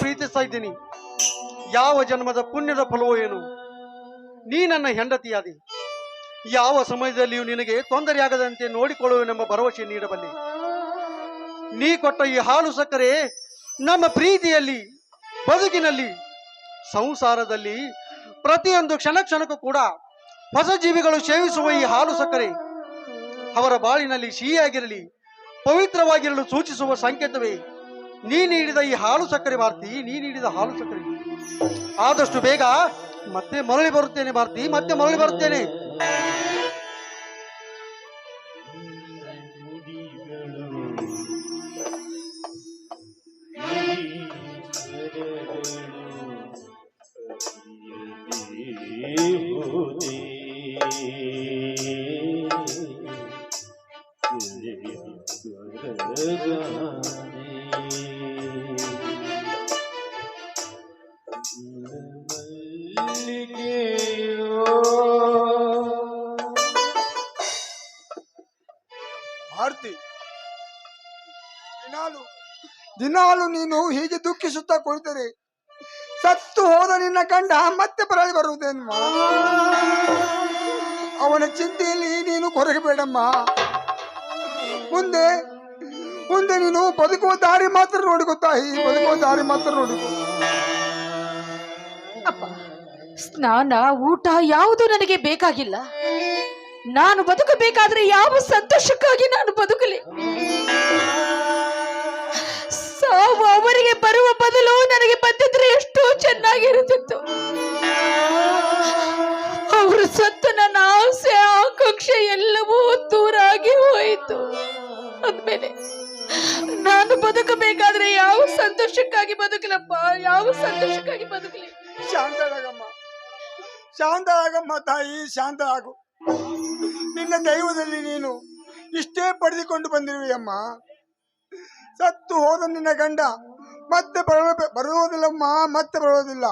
ಪ್ರೀತಿಸ್ತಾ ಇದ್ದೀನಿ. ಯಾವ ಜನ್ಮದ ಪುಣ್ಯದ ಫಲವೋ ಏನು? ನೀ ನನ್ನ ಹೆಂಡತಿಯಾದಿ. ಯಾವ ಸಮಯದಲ್ಲಿಯೂ ನಿನಗೆ ತೊಂದರೆಯಾಗದಂತೆ ನೋಡಿಕೊಳ್ಳುವೆನೆಂಬ ಭರವಸೆ ನೀಡಬಲ್ಲೆ. ನೀ ಕೊಟ್ಟ ಈ ಹಾಲು ಸಕ್ಕರೆ ನಮ್ಮ ಪ್ರೀತಿಯಲ್ಲಿ, ಬದುಕಿನಲ್ಲಿ, ಸಂಸಾರದಲ್ಲಿ, ಪ್ರತಿಯೊಂದು ಕ್ಷಣ ಕ್ಷಣಕ್ಕೂ ಕೂಡ ಹೊಸ ಜೀವಿಗಳು ಸೇವಿಸುವ ಈ ಹಾಲು ಸಕ್ಕರೆ ಅವರ ಬಾಳಿನಲ್ಲಿ ಸಿಹಿಯಾಗಿರಲಿ, ಪವಿತ್ರವಾಗಿರಲು ಸೂಚಿಸುವ ಸಂಕೇತವೇ. ನೀ ನೀಡಿದ ಈ ಹಾಲು ಸಕ್ಕರೆ ಭಾರತಿ ನೀ ನೀಡಿದ ಹಾಲು ಸಕ್ಕರೆ. ಆದಷ್ಟು ಬೇಗ ಮತ್ತೆ ಮರಳಿ ಬರುತ್ತೇನೆ ಭಾರತಿ ಮತ್ತೆ ಮರಳಿ ಬರುತ್ತೇನೆ. ಭಾರತಿ ದಿನಾಲು ದಿನಾಲು ನೀನು ಹೀಗೆ ದುಃಖಿಸುತ್ತಾ ಕುಳಿತರೆ. ಸತ್ತು ಹೋದ ನಿನ್ನ ಕಂಡ ಮತ್ತೆ ಬರಲಿ ಬರುವುದೇನಮ್ಮ ಅವನ ಚಿಂತೆಯಲ್ಲಿ ನೀನು ಕೊರಗಬೇಡಮ್ಮ ಮುಂದೆ ಮುಂದೆ ನೀನು ಬದುಕುವ ದಾರಿ ಮಾತ್ರ ನೋಡಿಕೋ ತಾಯಿ ಬದುಕುವ ದಾರಿ ಮಾತ್ರ ನೋಡಿಕೋ ಅಪ್ಪ, ಸ್ನಾನ, ಊಟ ಯಾವುದು ನನಗೆ ಬೇಕಾಗಿಲ್ಲ. ನಾನು ಬದುಕಬೇಕಾದ್ರೆ ಯಾವ ಸಂತೋಷಕ್ಕಾಗಿ ನಾನು ಬದುಕಲಿ? ಸಾವು ಅವರಿಗೆ ಬರುವ ಬದಲು ನನಗೆ ಬಂದಿದ್ರೆ ಎಷ್ಟು ಚೆನ್ನಾಗಿರುತ್ತಿತ್ತು. ಅವರು ಸತ್ತು ನನ್ನ ಆಸೆ, ಆಕಾಂಕ್ಷೆ ಎಲ್ಲವೂ ದೂರಾಗಿ ಹೋಯಿತು. ಅಂದ್ಮೇಲೆ ನಾನು ಬದುಕಬೇಕಾದ್ರೆ ಯಾವ ಸಂತೋಷಕ್ಕಾಗಿ ಬದುಕಲಪ್ಪ? ಯಾವ ಸಂತೋಷಕ್ಕಾಗಿ ಬದುಕಲಿ? ಶಾಂತಳಾಗಮ್ಮ ಶಾಂತಳಾಗಮ್ಮ ತಾಯಿ ಶಾಂತಳಾಗು ನಿನ್ನ ದೈವದಲ್ಲಿ ನೀನು ಇಷ್ಟೇ ಪಡೆದುಕೊಂಡು ಬಂದಿರುವೆಯಮ್ಮ ಸತ್ತು ಹೋದ ನಿನ್ನ ಗಂಡ ಮತ್ತೆ ಬರ ಬರೋದಿಲ್ಲಮ್ಮ, ಮತ್ತೆ ಬರೋದಿಲ್ಲ.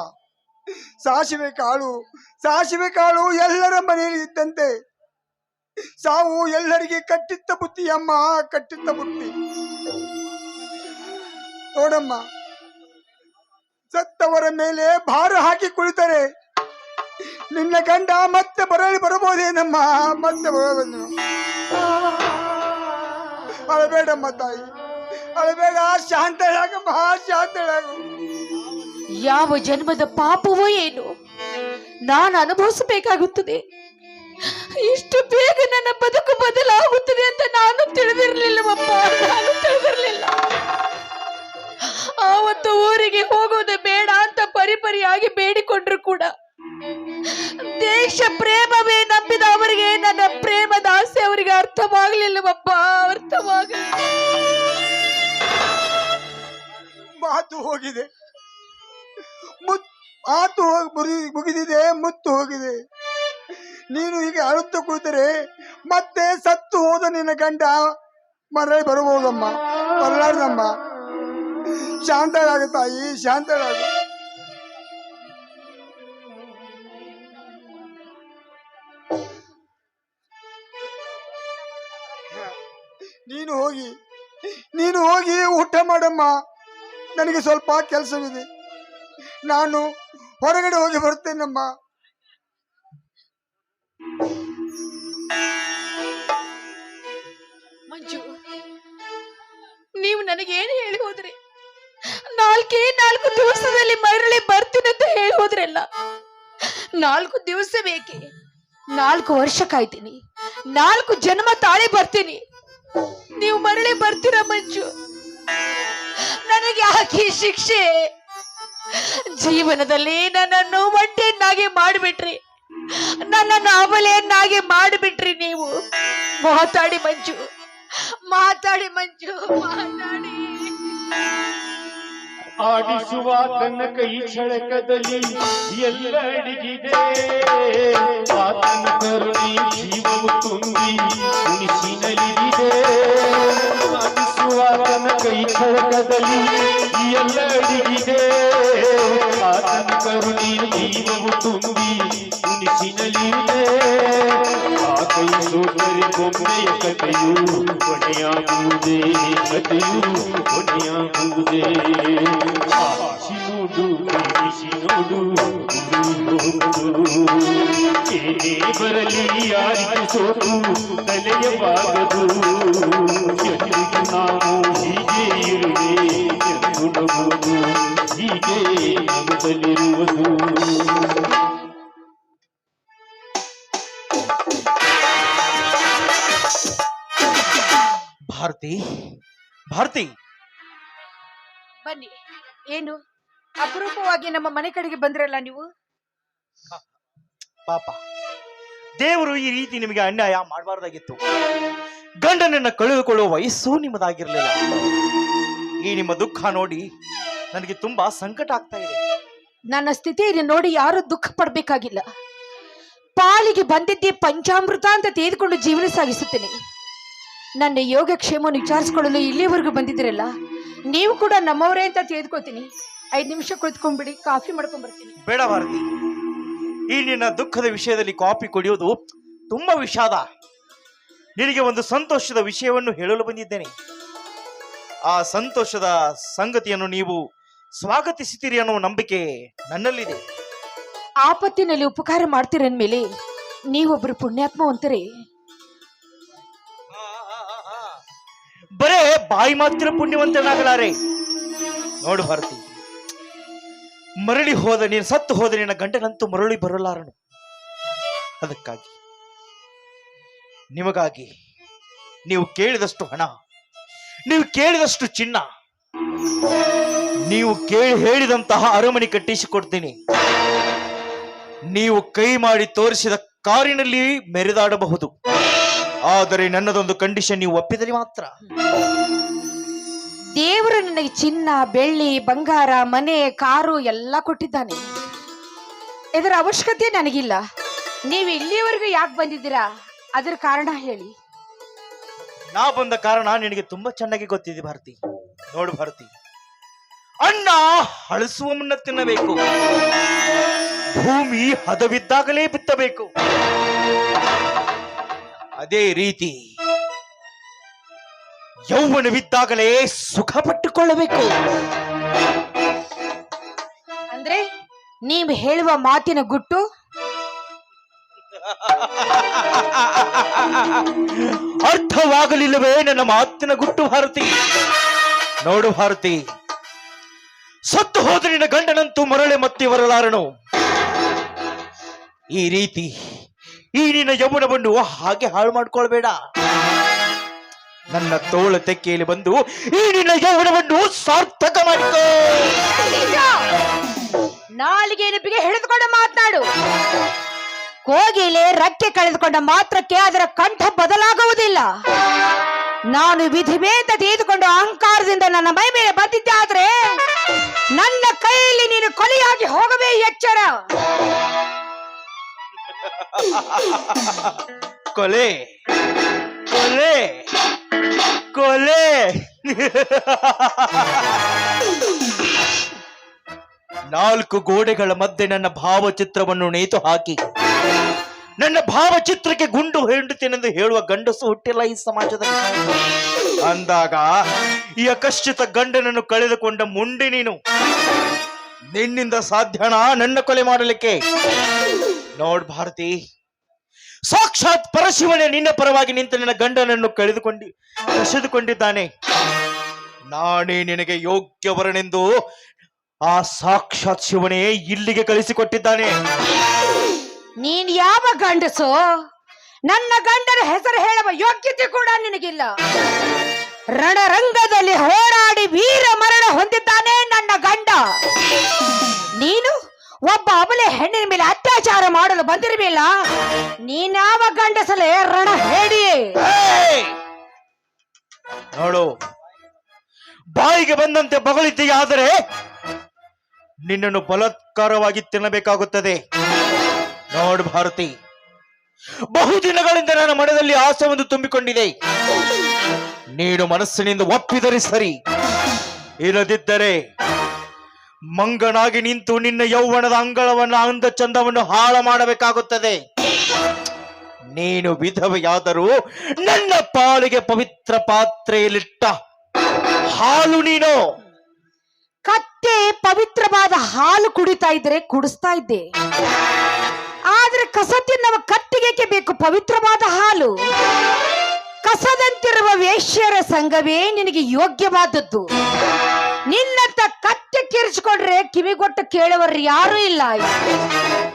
ಸಾಸಿವೆ ಕಾಳು ಸಾಸಿವೆ ಕಾಳು ಎಲ್ಲರ ಮನೆಯಲ್ಲಿ ಇದ್ದಂತೆ. ಸಾವು ಎಲ್ಲರಿಗೆ ಕಟ್ಟಿತ್ತ ಬುತ್ತಿಯಮ್ಮ ಕಟ್ಟಿತ್ತ ಬುತ್ತಿ. ನೋಡಮ್ಮ, ಸತ್ತವರ ಮೇಲೆ ಭಾರ ಹಾಕಿ ಕುಳಿತರೆ. ನಿನ್ನ ಗಂಡ ಮತ್ತೆ ಬರಲಿ ಬರಬಹುದೇನಮ್ಮ ಮತ್ತೆ ಬರಬಹುದು ಅಳಬೇಡಮ್ಮ ತಾಯಿ ಅಳಬೇಡ ಶಾಂತಳಾಗಮ್ಮ ಶಾಂತಳಾಗು ಯಾವ ಜನ್ಮದ ಪಾಪವೋ ಏನು ನಾನು ಅನುಭವಿಸಬೇಕಾಗುತ್ತದೆ. ಇಷ್ಟು ಬೇಗ ನನ್ನ ಬದುಕು ಬದಲಾಗುತ್ತದೆ ಅಂತ ನಾನು ತಿಳಿದಿರ್ಲಿಲ್ಲವಪ್ಪ. ನಾನು ತಿಳಿದಿರಲಿಲ್ಲ. ಆವತ್ತು ಊರಿಗೆ ಹೋಗೋದು ಬೇಡ ಅಂತ ಪರಿಪರಿಯಾಗಿ ಬೇಡಿಕೊಂಡ್ರು ಕೂಡ. ದೇಶ ಪ್ರೇಮವೇ ನಂಬಿದ ಅವರಿಗೆ, ನನ್ನ ಪ್ರೇಮ ದಾಸೆ ಅವರಿಗೆ ಅರ್ಥವಾಗ್ಲಿಲ್ಲವಪ್ಪ, ಅರ್ಥವಾಗಲಿಲ್ಲ. ಮಾತು ಹೋಗಿದೆ. ಮುತ್ ಹೋಗಿ ಮುಗಿದಿದೆ, ಮುತ್ತು ಹೋಗಿದೆ. ನೀನು ಹೀಗೆ ಅಳುತ್ತ ಕುಳಿತರೆ ಮತ್ತೆ ಸತ್ತು ಹೋದ ನಿನ್ನ ಗಂಡ ಮರಳಿ ಬರಬಹುದಮ್ಮ ಬರಲಾರ್ದಮ್ಮ ಶಾಂತಳಾಗ ತಾಯಿ, ಶಾಂತಳಾಗ. ನೀನು ಹೋಗಿ ನೀನು ಹೋಗಿ ಊಟ ಮಾಡಮ್ಮ. ನನಗೆ ಸ್ವಲ್ಪ ಕೆಲಸವಿದೆ. ನಾನು ಹೊರಗಡೆ ಹೋಗಿ ಬರ್ತೇನಮ್ಮ. ಮಂಜು, ನೀವು ನನಗೆ ಏನು ಹೇಳಿ ಹೋದ್ರಿ? ನಾಲ್ಕೇ ನಾಲ್ಕು ದಿವಸದಲ್ಲಿ ಮರಳಿ ಬರ್ತೀನಿ ಅಂತ ಹೇಳಿ ಹೋದ್ರಲ್ಲ. ನಾಲ್ಕು ದಿವಸ ಬೇಕೆ? ನಾಲ್ಕು ವರ್ಷ ಕಾಯ್ತೀನಿ. ನಾಲ್ಕು ಜನ್ಮ ತಾಳಿ ಬರ್ತೀನಿ. ನೀವು ಮರಳಿ ಬರ್ತೀರಾ ಮಂಜು? ನನಗೆ ಯಾಕೆ ಶಿಕ್ಷೆ. ಜೀವನದಲ್ಲಿ ನನ್ನನ್ನು ಒಂಟೆಯನ್ನಾಗಿ ಮಾಡಿಬಿಟ್ರಿ. ನನ್ನನ್ನು ಅಬಲೆಯನ್ನಾಗಿ ಮಾಡಿಬಿಟ್ರಿ ನೀವು. ಮಾತಾಡಿ ಮಂಜು. ಮಾತಾಡಿ ಮಂಜು, ಮಾತಾಡಿ. ಆಡಿಸುವ ತನ್ನ ಕೈ ಛಳಕದಲ್ಲಿ ಎಲ್ಲ ಅಡಗಿದೆ. ಆತನ ಕರುಣಿ ಜೀವವು ತುಂಬಿ ಉಣಿಸಿನಲ್ಲಿದೆ ಆಡಿಸುವ ತನ್ನ ಕೈ ಕೈ ಎಲ್ಲಡಿಗಿದೆ ಆತನ ಕರುಣಿ ಜೀವವು ತುಂಬಿ ಸೋದರಿ ಬೊಮ್ಮೆಯ ಕಥೆಯು ಕೊನೆಯಾಗುವುದೇ ಕಥೆಯು ಕೊನೆಯಾಗುವುದೇ ಆಶಿ ನೋಡು ಬಿಸಿ ನೋಡು ಏನೇ ಬರಲಿ ಯಾರಿಗೂ ಸೋತು ತಲೆಯಬಾರದು ಎಂದಿಗೂ ನಾವು ಹೀಗೆ ಇರುವೆ ಎಂದು ನಗುವುದು ಹೀಗೆ ನಗುತ್ತಲಿರುವುದು ಭಾರತಿ? ಭಾರತಿ! ಬನ್ನಿ. ಏನು? ಅಪರೂಪವಾಗಿ ನಮ್ಮ ಮನೆ ಕಡೆಗೆ ಬಂದ್ರಲ್ಲ ನೀವು? ಪಾಪ. ದೇವರು ಈ ರೀತಿ ನಿಮಗೆ ಅನ್ಯಾಯ ಮಾಡಬಾರ್ದಾಗಿತ್ತು. ಗಂಡನನ್ನ ಕಳೆದುಕೊಳ್ಳುವ ವಯಸ್ಸು ನಿಮ್ಮದಾಗಿರ್ಲಿಲ್ಲ. ಈ ನಿಮ್ಮ ದುಃಖ ನೋಡಿ ನನಗೆ ತುಂಬಾ ಸಂಕಟ ಆಗ್ತಾ ಇದೆ. ನನ್ನ ಸ್ಥಿತಿಯನ್ನು ನೋಡಿ ಯಾರು ದುಃಖ ಪಡ್ಬೇಕಾಗಿಲ್ಲ. ಪಾಲಿಗೆ ಬಂದಿದ್ದೇ ಪಂಚಾಮೃತ ಅಂತ ತೆಗೆದುಕೊಂಡು ಜೀವನ ಸಾಗಿಸುತ್ತೇನೆ. ನನ್ನ ಯೋಗಕ್ಷೇಮವನ್ನು ವಿಚಾರಿಸ್ಕೊಳ್ಳಲು ಇಲ್ಲಿವರೆಗೂ ಬಂದಿದ್ದೀರಲ್ಲ? ನೀವು ಕೂಡ ನಮ್ಮವರೇ ಅಂತ ತೆಗೆದುಕೊಳ್ತೀನಿ ಐದು ನಿಮಿಷ ಕುಳಿತುಕೊಂಡ್ಬಿಡಿ ಕಾಫಿ ಮಾಡ್ಕೊಂಡ್ಬರ್ತೀನಿ. ಬೇಡ ಭಾರತಿ. ಈ ನಿನ್ನ ದುಃಖದ ವಿಷಯದಲ್ಲಿ ಕಾಫಿ ಕುಡಿಯೋದು ತುಂಬಾ ವಿಷಾದ. ನಿನಗೆ ಒಂದು ಸಂತೋಷದ ವಿಷಯವನ್ನು ಹೇಳಲು ಬಂದಿದ್ದೇನೆ. ಆ ಸಂತೋಷದ ಸಂಗತಿಯನ್ನು ನೀವು ಸ್ವಾಗತಿಸುತ್ತೀರಿ ಅನ್ನೋ ನಂಬಿಕೆ ನನ್ನಲ್ಲಿದೆ. ಆಪತ್ತಿನಲ್ಲಿ ಉಪಕಾರ ಮಾಡ್ತೀರಂದ್ಮೇಲೆ ನೀವೊಬ್ಬರು ಪುಣ್ಯಾತ್ಮ ಪುಣ್ಯಾತ್ಮವಂತರೇ. ಬಾಯಿ ಮಾತ್ರ ಪುಣ್ಯವಂತನಾಗಲಾರೆ. ನೋಡು ಭಾರತಿ, ಮರಳಿ ಹೋದ ನೀನು, ಸತ್ತು ಹೋದ ನಿನ್ನ ಗಂಡನಂತೂ ಮರಳಿ ಬರಲಾರನು. ಅದಕ್ಕಾಗಿ ನಿಮಗಾಗಿ ನೀವು ಕೇಳಿದಷ್ಟು ಹಣ, ನೀವು ಕೇಳಿದಷ್ಟು ಚಿನ್ನ, ನೀವು ಕೇಳಿ ಹೇಳಿದಂತಹ ಅರಮನೆ ಕಟ್ಟಿಸಿಕೊಡ್ತೀನಿ. ನೀವು ಕೈ ಮಾಡಿ ತೋರಿಸಿದ ಕಾರಿನಲ್ಲಿ ಮೆರೆದಾಡಬಹುದು. ಆದರೆ ನನ್ನದೊಂದು ಕಂಡೀಷನ್ ನೀವು ಒಪ್ಪಿದರೆ ಮಾತ್ರ. ದೇವರು ನನಗೆ ಚಿನ್ನ, ಬೆಳ್ಳಿ, ಬಂಗಾರ, ಮನೆ, ಕಾರು ಎಲ್ಲ ಕೊಟ್ಟಿದ್ದಾನೆ. ಇದರ ಅವಶ್ಯಕತೆ ನನಗಿಲ್ಲ. ನೀವು ಇಲ್ಲಿವರೆಗೂ ಯಾಕೆ ಬಂದಿದ್ದೀರಾ? ಅದರ ಕಾರಣ ಹೇಳಿ. ನಾ ಬಂದ ಕಾರಣ ನಿನಗೆ ತುಂಬಾ ಚೆನ್ನಾಗಿ ಗೊತ್ತಿದೆ ಭಾರತಿ. ನೋಡು ಭಾರತಿ. ಅಣ್ಣ ಹಳಸುವ ಮುನ್ನ ತಿನ್ನಬೇಕು. ಭೂಮಿ ಹದವಿದ್ದಾಗಲೇ ಬಿತ್ತಬೇಕು. ಅದೇ ರೀತಿ ಯೌವನವಿದ್ದಾಗಲೇ ಸುಖ ಪಟ್ಟುಕೊಳ್ಳಬೇಕು ಅಂದ್ರೆ ನೀವು ಹೇಳುವ ಮಾತಿನ ಗುಟ್ಟು? ಅರ್ಥವಾಗಲಿಲ್ಲವೇ ನನ್ನ ಮಾತಿನ ಗುಟ್ಟು ಭಾರತಿ. ನೋಡು ಭಾರತಿ ಸತ್ತು ಹೋದ ನಿನ್ನ ಗಂಡನಂತೂ ಮರಳೆ ಮತ್ತೆ ಬರಲಾರನು. ಈ ರೀತಿ ಈ ನಿನ್ನ ಯೌವನವನ್ನು ಹಾಗೆ ಹಾಳು ಮಾಡ್ಕೊಳ್ಬೇಡ. ನನ್ನ ತೋಳ ತೆಕ್ಕೆಯಲ್ಲಿ ಬಂದು ಈ ನಿನ್ನ ಯೌವನವನ್ನು ಸಾರ್ಥಕ ಮಾಡಿಕೋ. ನಾಲಿಗೆ ನೆನಪಿಗೆ ಹಿಡಿದುಕೊಂಡು ಮಾತನಾಡು. ಕೋಗಿಲೆ ರಕ್ಕೆ ಕಳೆದುಕೊಂಡ ಮಾತ್ರಕ್ಕೆ ಅದರ ಕಂಠ ಬದಲಾಗುವುದಿಲ್ಲ. ನಾನು ವಿಧಿವೇದ ತೆಗೆದುಕೊಂಡು ಅಹಂಕಾರದಿಂದ ನನ್ನ ಮೈ ಮೇಲೆ ಬಂದಿದ್ದೆ ಆದ್ರೆ ನನ್ನ ಕೈಯಲ್ಲಿ ನೀನು ಕೊಲೆಯಾಗಿ ಹೋಗಬೇ ಎಚ್ಚರ. ಕೊಲೆ ಕೊಲೆ. ಕೊಲೆ. ನಾಲ್ಕು ಗೋಡೆಗಳ ಮಧ್ಯೆ ನನ್ನ ಭಾವಚಿತ್ರವನ್ನು ನೇತು ಹಾಕಿ. ನನ್ನ ಭಾವಚಿತ್ರಕ್ಕೆ ಗುಂಡು ಹೆಂಡುತ್ತೇನೆಂದು ಹೇಳುವ ಗಂಡಸು ಹುಟ್ಟಿಲ್ಲ ಈ ಸಮಾಜದಲ್ಲಿ. ಅಂದಾಗ ಈ ಅಕಶ್ಚಿತ ಗಂಡನನ್ನು ಕಳೆದುಕೊಂಡ ಮುಂಡಿ ನೀನು. ನಿನ್ನಿಂದ ಸಾಧ್ಯನಾ ನನ್ನ ಕೊಲೆ ಮಾಡಲಿಕ್ಕೆ? ನೋಡ್ ಭಾರತಿ ಸಾಕ್ಷಾತ್ ಪರಶಿವನೇ, ನಿನ್ನ ಪರವಾಗಿ ನಿಂತ ನಿನ್ನ ಗಂಡನನ್ನು ಕಳೆದುಕೊಂಡು, ಕಸಿದುಕೊಂಡಿದ್ದಾನೆ. ನಾನೇ ನಿನಗೆ ಯೋಗ್ಯವರನೆಂದು ಆ ಸಾಕ್ಷಾತ್ ಶಿವನೇ ಇಲ್ಲಿಗೆ ಕಳಿಸಿಕೊಟ್ಟಿದ್ದಾನೆ. ನೀನ್ ಯಾವ ಗಂಡಸು? ನನ್ನ ಗಂಡನ ಹೆಸರು ಹೇಳುವ ಯೋಗ್ಯತೆ ಕೂಡ ನಿನಗಿಲ್ಲ. ರಣರಂಗದಲ್ಲಿ ಹೋರಾಡಿ ವೀರ ಮರಣ ಹೊಂದಿದ್ದಾನೆ ನನ್ನ ಗಂಡ. ನೀನು? ಒಬ್ಬ ಅಬಲೆ ಹೆಣ್ಣಿನ ಮೇಲೆ ಅತ್ಯಾಚಾರ ಮಾಡಲು ಬಂದಿರಲಿಲ್ಲ ನೀನಾವ ಗಂಡಸಲೆ ರಣ ಹೇಳಿ! ನೋಡು, ಬಾಯಿಗೆ ಬಂದಂತೆ ಬಗಳಿದ್ದೀಯ ಆದರೆ ನಿನ್ನನ್ನು ಬಲತ್ಕಾರವಾಗಿ ತಿನ್ನಬೇಕಾಗುತ್ತದೆ. ನೋಡು ಭಾರತಿ, ಬಹುದಿನಗಳಿಂದ ನನ್ನ ಮನದಲ್ಲಿ ಆಸೆ ಒಂದು ತುಂಬಿಕೊಂಡಿದೆ. ನೀನು ಮನಸ್ಸಿನಿಂದ ಒಪ್ಪಿದರೆ ಸರಿ, ಇಲ್ಲದಿದ್ದರೆ ಮಂಗನಾಗಿ ನಿಂತು ನಿನ್ನ ಯೌವನದ ಅಂಗಳವನ್ನು ಅಂದ ಚಂದವನ್ನು ಹಾಳು ಮಾಡಬೇಕಾಗುತ್ತದೆ. ನೀನು ವಿಧವೆಯಾದರೂ ನನ್ನ ಪಾಲಿಗೆ ಪವಿತ್ರ ಪಾತ್ರೆಯಲ್ಲಿಟ್ಟ ಹಾಲು ನೀನು. ಕತ್ತೆ ಪವಿತ್ರವಾದ ಹಾಲು ಕುಡಿತಾ ಇದ್ರೆ ಕುಡಿಸ್ತಾ ಇದ್ದೆ. ಆದ್ರೆ ಕಸ ತಿನ್ನವ ಕತ್ತಿಗೆ ಬೇಕು? ಪವಿತ್ರವಾದ ಹಾಲು. ಕಸದಂತಿರುವ ವೇಶ್ಯರ ಸಂಘವೇ ನಿನಗೆ ಯೋಗ್ಯವಾದದ್ದು. ನಿನ್ನಂತ ಕತ್ತೆ ಕಿವಿ ಕಿವಿಗೊಟ್ಟು ಕೇಳುವರು ಯಾರು ಇಲ್ಲ.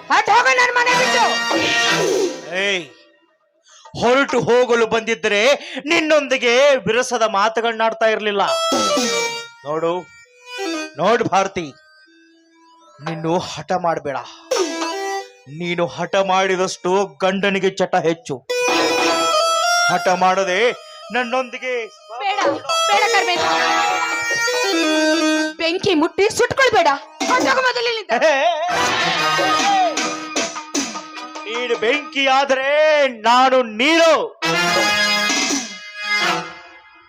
ಹೊರ್ಟ್ ಹೋಗು ನನ್ ಮನೆ ಬಿಟ್ಟು. ಏಯ್ ಹೊರಟು ಹೋಗಲು ಬಂದಿದ್ರೆ ನಿನ್ನೊಂದಿಗೆ ವಿರಸದ ಮಾತುಗಳನ್ನಾಡ್ತಾ ಇರಲಿಲ್ಲ. ನೋಡು ನೋಡು ಭಾರತಿ ನೀನು ಹಠ ಮಾಡಬೇಡ. ನೀನು ಹಠ ಮಾಡಿದಷ್ಟು ಗಂಡನಿಗೆ ಚಟ ಹೆಚ್ಚು. ಹಠ ಮಾಡದೆ ನನ್ನೊಂದಿಗೆ ಬೇಡ ಬೇಡ ಕರ್ಮೇಶ. ಬೆಂಕಿ ಮುಟ್ಟಿ ಸುಟ್ಕೊಳ್ಬೇಡ. ಹೊರ್ಟೋಗು ಮೊದಲು ಇಲ್ಲಿಂದ. ನೀನು ಬೆಂಕಿ ಆದ್ರೆ ನಾನು ನೀರು.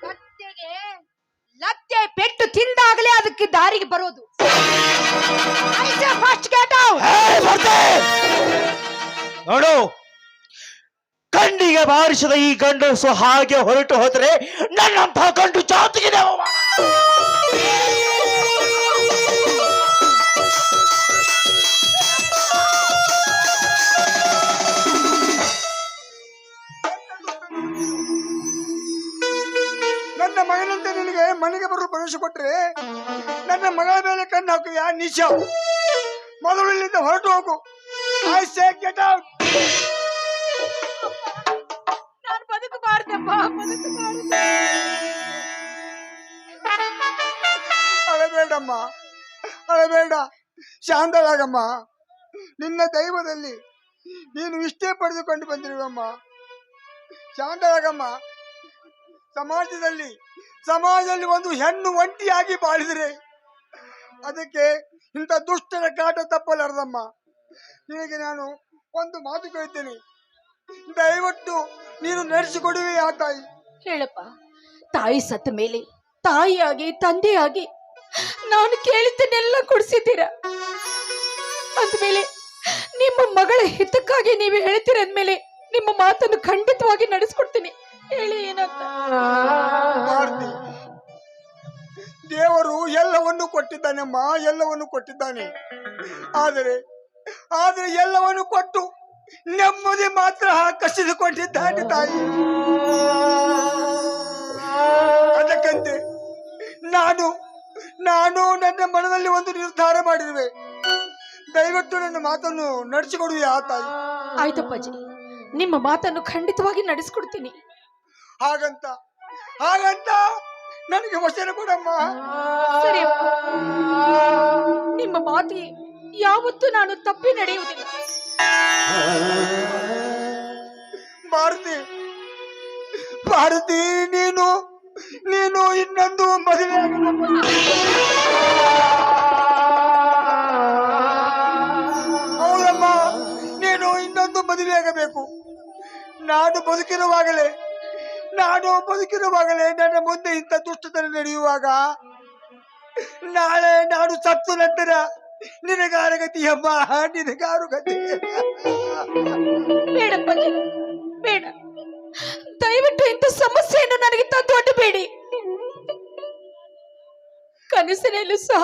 ಕತ್ತೆಗೆ ಲತ್ತೆ ಪೆಟ್ಟು ತಿಂದಾಗಲೇ ಅದಕ್ಕೆ ದಾರಿಗೆ ಬರೋದು. ಫಸ್ಟ್ ನೋಡು ಕಣ್ಣಿಗೆ ಬಾರಿಸಿದ ಈ ಗಂಡಸು ಹಾಗೆ ಹೊರಟು ಹೋದ್ರೆ ನನ್ನಂತಹ ಗಂಡು ಜಾತಿಗೆ ನಿಜ ಮೊದಲು ಇಲ್ಲಿಂದ ಹೊರಟು ಹೋಗು. ಐ ಸೇ ಗೆಟ್ ಔಟ್ ನಾನು ಬದುಕಬಾರ್ದಪ್ಪ ಬದುಕಬಾರ್ದು ಅಳಬೇಡಮ್ಮ ಅಳಬೇಡ. ಶಾಂತಳಾಗಮ್ಮ ನಿನ್ನ ದೈವದಲ್ಲಿ ನೀನು ಇಷ್ಟೇ ಪಡೆದುಕೊಂಡು ಬಂದಿರುವಮ್ಮ. ಶಾಂತಳಾಗಮ್ಮ ಸಮಾಜದಲ್ಲಿ ಸಮಾಜದಲ್ಲಿ ಒಂದು ಹೆಣ್ಣು ಒಂಟಿಯಾಗಿ ಬಾಳಿದರೆ ಅದಕ್ಕೆ ಇಂಥ ದುಷ್ಟರ ಕಾಟ ತಪ್ಪಲಾರದಮ್ಮ. ನಿನಗೆ ನಾನು ಒಂದು ಮಾತು ಕೇಳ್ತೇನೆ ದಯವಿಟ್ಟು ನೀನು ನಡೆಸಿಕೊಡುವೆ ಆ ತಾಯಿ. ಹೇಳಪ್ಪ ತಾಯಿ ಸತ್ತ ಮೇಲೆ ತಾಯಿಯಾಗಿ ತಂದೆಯಾಗಿ ನಾನು ಕೇಳಿದ್ದನ್ನೆಲ್ಲ ಕೊಡಿಸಿದ್ದೀರ? ಅಂದ್ಮೇಲೆ ನಿಮ್ಮ ಮಗಳ ಹಿತಕ್ಕಾಗಿ ನೀವು ಹೇಳ್ತೀರ ಅಂದ್ಮೇಲೆ ನಿಮ್ಮ ಮಾತನ್ನು ಖಂಡಿತವಾಗಿ ನಡೆಸ್ಕೊಡ್ತೀನಿ. ಹೇಳಿ ಏನಂತ? ದೇವರು ಎಲ್ಲವನ್ನು ಕೊಟ್ಟಿದ್ದಾನೆಮ್ಮ ಎಲ್ಲವನ್ನು ಕೊಟ್ಟಿದ್ದಾನೆ. ಆದರೆ ಆದರೆ ಎಲ್ಲವನ್ನು ಕೊಟ್ಟು ನೆಮ್ಮದಿ ಮಾತ್ರ ಕಸಿದುಕೊಂಡಿದ್ದಾನೆ ತಾಯಿ. ಅದಕ್ಕಂತೆ ನಾನು ನಾನು ನನ್ನ ಮನದಲ್ಲಿ ಒಂದು ನಿರ್ಧಾರ ಮಾಡಿರುವೆ. ದಯವಿಟ್ಟು ನನ್ನ ಮಾತನ್ನು ನಡೆಸಿಕೊಡುವೆ ಆ ತಾಯಿ? ಆಯ್ತಪ್ಪಾಜಿ ನಿಮ್ಮ ಮಾತನ್ನು ಖಂಡಿತವಾಗಿ ನಡೆಸ್ಕೊಡ್ತೀನಿ. ಹಾಗಂತ ಹಾಗಂತ ನನಗೆ ವಚನ ಕೊಡಮ್ಮ. ಸರಿಯಪ್ಪ ನಿಮ್ಮ ಮಾತಿ ಯಾವತ್ತೂ ನಾನು ತಪ್ಪಿ ನಡೆಯುವುದಿಲ್ಲ. ಭಾರತಿ ಭಾರತಿ ನೀನು ನೀನು ಇನ್ನೊಂದು ಮದುವೆ ಹೌದಮ್ಮ ನೀನು ಇನ್ನೊಂದು ಮದುವೆ ಆಗಬೇಕು. ನಾನು ಬದುಕಿರುವಾಗಲೇ ನಾನು ಬದುಕಿರುವಾಗಲೇ ನನ್ನ ಮುಂದೆ ಇಂಥ ದುಷ್ಟತನ ನಡೆಯುವಾಗ ನಾಳೆ ನಾನು ಸತ್ತು ನಂತರ ನಿನಗಾರ ಗತಿಯಮ್ಮ ನಿನಗಾರು ಗತಿ ಬೇಡ. ದಯವಿಟ್ಟು ಇಂಥ ಸಮಸ್ಯೆಯನ್ನು ನನಗೆ ತಂದು ಒಡ್ಡಬೇಡಿ ಕನಸಿನಲ್ಲೂ ಸಹ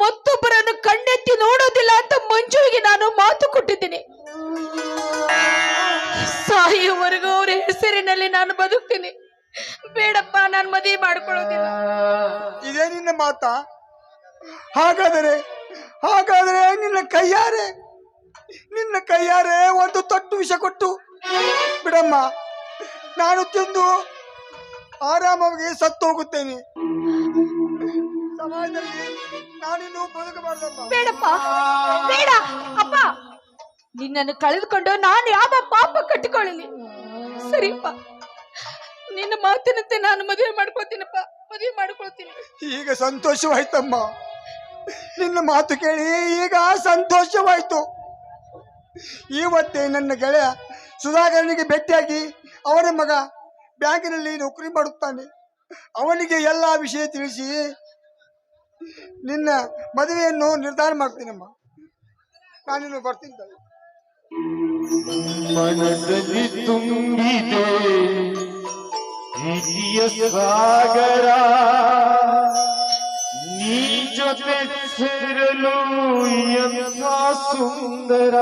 ಮತ್ತೊಬ್ಬರನ್ನು ಕಣ್ಣೆತ್ತಿ ನೋಡೋದಿಲ್ಲ ಅಂತ ಮಂಜುವಿಗೆ ನಾನು ಮಾತು ಕೊಟ್ಟಿದ್ದೀನಿ. ಸಾಯುವವರೆಗೂ ಅವ್ರ ಹೆಸರಿನಲ್ಲಿ ನಾನು ಬದುಕ್ತೀನಿ. ಬೇಡಪ್ಪ ನಾನು ಮದುವೆ ಮಾಡ್ಕೊಳ್ಳೋದಿಲ್ಲ. ಇದೇ ನಿನ್ನ ಮಾತಾ? ಹಾಗಾದರೆ ಹಾಗಾದರೆ ನಿನ್ನ ಕೈಯಾರೆ? ನಿನ್ನ ಕೈಯಾರೆ ಒಂದು ತೊಟ್ಟು ವಿಷ ಕೊಟ್ಟು. ಬಿಡಮ್ಮ ನಾನು ತಿಂದು ಆರಾಮವಾಗಿ ಸತ್ತು ಹೋಗುತ್ತೇನೆ ಸಮಾಜದಲ್ಲಿ ನಾನಿನ್ನು ಬದುಕಬಾರ್ದಮ್ಮ. ಬೇಡಪ್ಪ ಬೇಡ ಅಪ್ಪ. ನಿನ್ನನ್ನು ಕಳೆದುಕೊಂಡು ನಾನು ಯಾವ ಪಾಪ ಕಟ್ಟಿಕೊಳ್ಳಲಿ? ಸರಿಯಪ್ಪ. ನಿನ್ನ ಮಾತಿನಂತೆ ನಾನು ಮದುವೆ ಮಾಡ್ಕೊಳ್ತೀನಪ್ಪ. ಮದುವೆ ಮಾಡ್ಕೊಳ್ತೀನಿ. ಈಗ ಸಂತೋಷವಾಯ್ತಮ್ಮ. ನಿನ್ನ ಮಾತು ಕೇಳಿ ಈಗ ಸಂತೋಷವಾಯ್ತು. ಇವತ್ತೇ ನನ್ನ ಗೆಳೆಯ ಸುಧಾಕರನಿಗೆ ಭೇಟಿಯಾಗಿ ಅವರ ಮಗ ಬ್ಯಾಂಕಿನಲ್ಲಿ ನೌಕರಿ ಮಾಡುತ್ತಾನೆ. ಅವನಿಗೆ ಎಲ್ಲ ವಿಷಯ ತಿಳಿಸಿ ನಿನ್ನ ಮದುವೆಯನ್ನು ನಿರ್ಧಾರ ಮಾಡ್ತೀನಮ್ಮ. ನಾನಿನ್ನು ಬರ್ತೀನಿ ತಾಯಿ. ಮನದಲ್ಲಿ ತುಂಬಿದೆ ಪ್ರೀತಿಯ ಸಾಗರ ನೀ ಜೊತೆ ಸೇರಲು ಎಂಥ ಸುಂದರ